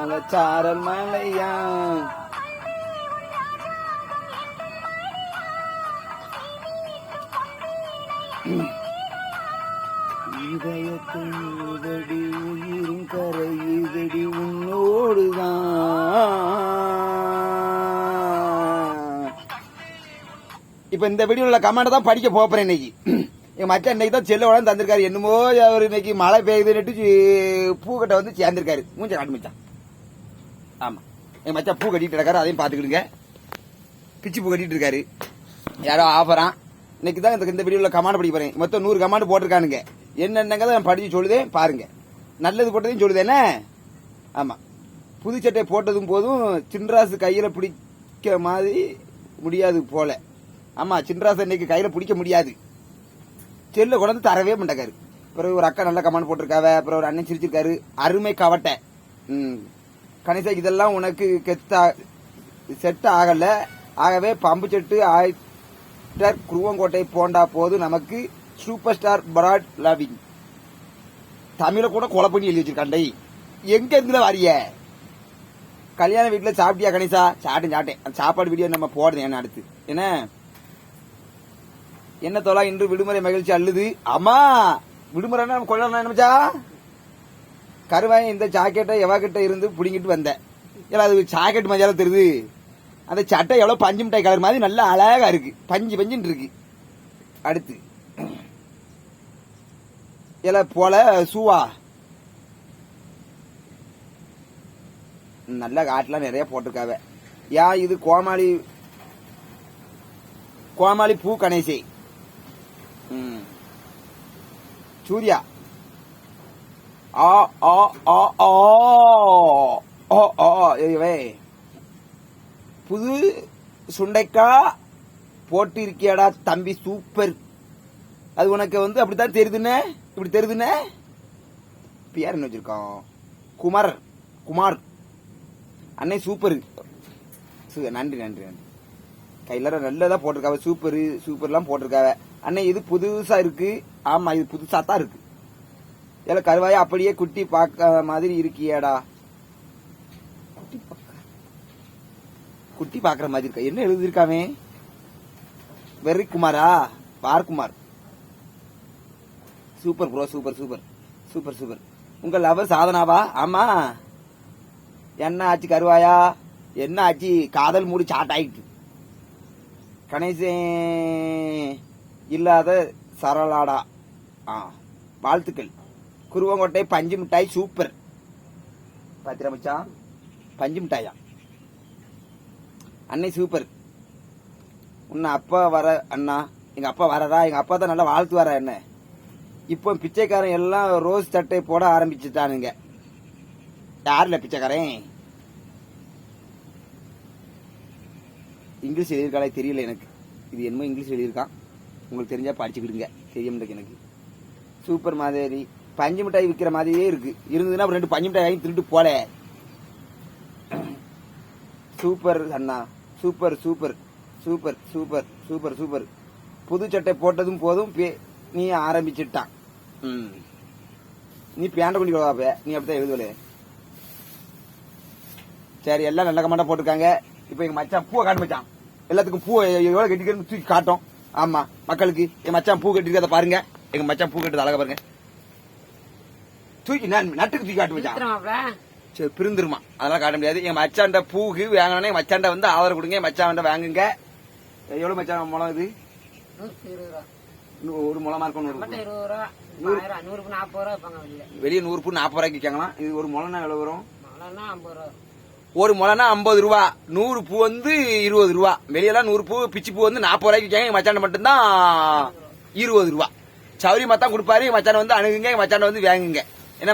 மலச்சாரல் மலையா? இதயத்தை உதடி உயிரும் கரையுதடி உன்னோடுதான் இப்ப இந்த வீடியோல கமெண்ட் தான் படிக்க போறேன் இன்னைக்கு. எங்க மச்சான் இன்னைக்கு தான் செல்ல உடனே தந்திருக்காரு என்னமோ அவர் இன்னைக்கு மழை பெய்யுதுன்னுட்டு சி- பூக்கட்டை வந்து சேர்ந்திருக்காரு. மூஞ்ச காட்டு மச்சான். ஆமா. என் மச்சான் பூ கட்டிட்டு இருக்காரு அதையும் பாத்துக்கிடுங்க பிச்சு பூ கட்டிட்டு இருக்காரு. யாரோ ஆஃபரான் இன்னைக்கு தான் இந்த- இந்த கமாண்ட் படிக்க போறேன். மொத்தம் நூறு கமாண்ட் போட்டிருக்கானுங்க. என்னென்னங்க நான் படிச்சு சொல்லுதேன் பாருங்க. நல்லது போட்டதையும் சொல்லுதேனே ஆமா. புது சட்டை போட்டதும் போதும் சின்ராசு கையில பிடிக்க மாதிரி முடியாது போல. ஆமா சின்ராசு இன்னைக்கு கையில பிடிக்க முடியாது. செல்ல கொண்டு தரவே மாட்டேக்காரு. பிறகு ஒரு அக்கா நல்ல கமெண்ட் போட்டிருக்காவ அப்புறம் ஒரு அண்ணன் சிரிச்சிருக்காரு. அருமை கவட்டை. ம். கணிசா இதெல்லாம் உனக்கு கெத்தா செட் ஆகல. ஆகவே பம்பு செட்டு ஆக்டர் குருவங்கோட்டை போண்டா போது நமக்கு சூப்பர் ஸ்டார் பராட் லவிங் தமிழ கூட கொலை பண்ணி எழுதி வச்சிருக்காண்டை எங்க இருந்துல வாரிய? கல்யாண வீட்டுல சாப்பிட்டியா கணேசா? சாப்பிட்டேன் சாப்பிட்டேன். அந்த சாப்பாடு வீடியோ நம்ம போடுறேன் என்ன அடுத்து. என்ன? என்ன தோலா இன்று விடுமுறை மகிழ்ச்சி அல்லது அம்மா! விடுமுறைன்னா நம்ம கொள்ளலாம் நினைச்சா கருவாயன் இந்த ஜாக்கெட்டை எவாக்கிட்ட இருந்து பிடிங்கிட்டு வந்தேன். ஏல அது ஜாக்கெட் மஜால தெரியுது. அந்த சட்டை எவ்வளோ பஞ்சு மிட்டாய் கலர் மாதிரி நல்லா அழகாக இருக்கு. பஞ்சு பஞ்சுன்னு இருக்கு. அடுத்து. இல போல சூவா. நல்ல காட்டுலாம் நிறைய போட்டிருக்காவ. யா இது கோமாளி கோமாளி பூ கணேசி. ம். ஆ ஆ ஆ ஆ ஓ ஓ ஏய் புது சுண்டைக்கா போட்டியிருக்கியாடா தம்பி சூப்பர். அது உனக்கு வந்து அப்படித்தான் தெரியுதுண்ணே இப்படி தெரியுதுன்னு யார் என்ன வச்சிருக்கான்? குமார் குமார். அன்னை சூப்பர். சு- நன்றி நன்றி நன்றி. கையில நல்லதாக போட்டிருக்காவ சூப்பர் சூப்பர்லாம் போட்டிருக்காவ. அண்ணே இது புதுசாக இருக்கு. ஆமாம் இது புதுசாக தான் இருக்கு. இல்ல கருவாய் அப்படியே குட்டி பார்க்க மாதிரி இருக்கியாடா. குட்டி குட்டி பாக்குற மாதிரி இருக்கா? என்ன எழுதிருக்காமே வெறி குமாரா பார் Kumar super bro super super. Super super. உங்க லவர் சாதனாவா? ஆமா. என்ன ஆச்சு கருவாயா? என்ன ஆச்சு? காதல் மூடி சாட் ஆயிட்டு. கணேசன் இல்லாத சரளாடா. ஆ வாழ்த்துக்கள். குருவங்கோட்டை பஞ்சு மிட்டாய் சூப்பர். பாத்திரம் மச்சான் பஞ்சு மிட்டாயா? அன்னை சூப்பர். உன்னை அப்பா வர அண்ணா எங்க அப்பா வரதா? எங்க அப்பா தான் நல்லா வாழ்த்து வர என்ன? இப்போ பிச்சைக்காரன் எல்லாம் ரோஸ் சட்டை போட ஆரம்பிச்சுட்டானுங்க. யாருல பிச்சைக்காரன்? இங்கிலீஷ் எழுதியிருக்காளே தெரியல எனக்கு. இது என்னமோ இங்கிலீஷ் எழுதியிருக்கான். உங்களுக்கு தெரிஞ்சா படிச்சுக்கிடுங்க. தெரியும் எனக்கு. சூப்பர் மாதிரி. பஞ்சு மிட்டாய் விற்கிற மாதிரியே இருக்கு. இருந்ததுன்னா அப்புறம் ரெண்டு பஞ்சு மிட்டாய் வாங்கி திருட்டு போல. சூப்பர் அண்ணா. Super super super super super super புது சட்டை போட்டதும் போதும் பே- நீ ஆரம்பிச்சிட்டான். நீ பேண்ட கொண்டு வாப்ப நீ அப்படித்தான் எழுதுவல. சரி எல்லாம் நல்ல கமெண்டா போட்டிருக்காங்க. இப்போ எங்க மச்சான் பூவை காட்டு மச்சான் எல்லாத்துக்கும் பூ எவ்வளவு கட்டிக்கிறேன்னு தூக்கி காட்டும். ஆமா மக்களுக்கு. என் மச்சான் பூ கட்டிருக்கத பாருங்க. எங்க மச்சான் பூ கட்டுறது அழகா பாருங்க. தூக்கி நட்டுக்கு தூக்கி காட்டு மச்சான். வித்துருமாப்ல சரி பிரிந்துருமா. அதெல்லாம் காட்ட முடியாது. என் மச்சாண்ட பூக்கு வாங்கணும் மச்சாண்ட வந்து ஆதரவு கொடுங்க மச்சாண்ட வாங்குங்க. எவ்வளவு மச்சான் முளம் இது? ஒரு முளமா இருக்கும் வெளியே. நூறு பூ நாற்பது ரூபாய்க்கு விற்காங்களாம் இது ஒரு முளம்னா எவ்வளவு வரும்? ஒரு முளைனா ஐம்பது ரூபா. நூறு பூ வந்து இருபது ரூபா. வெளியெல்லாம் நூறு பூ பிச்சி பூ வந்து நாற்பது ரூபாய்க்கு விற்காங்க. எங்க மச்சாண்ட மட்டும்தான் இருபது ரூபா. சௌரியமா தான் கொடுப்பாரு. மச்சான வந்து அணுகுங்க. மச்சாண்ட வந்து வாங்குங்க. என்ன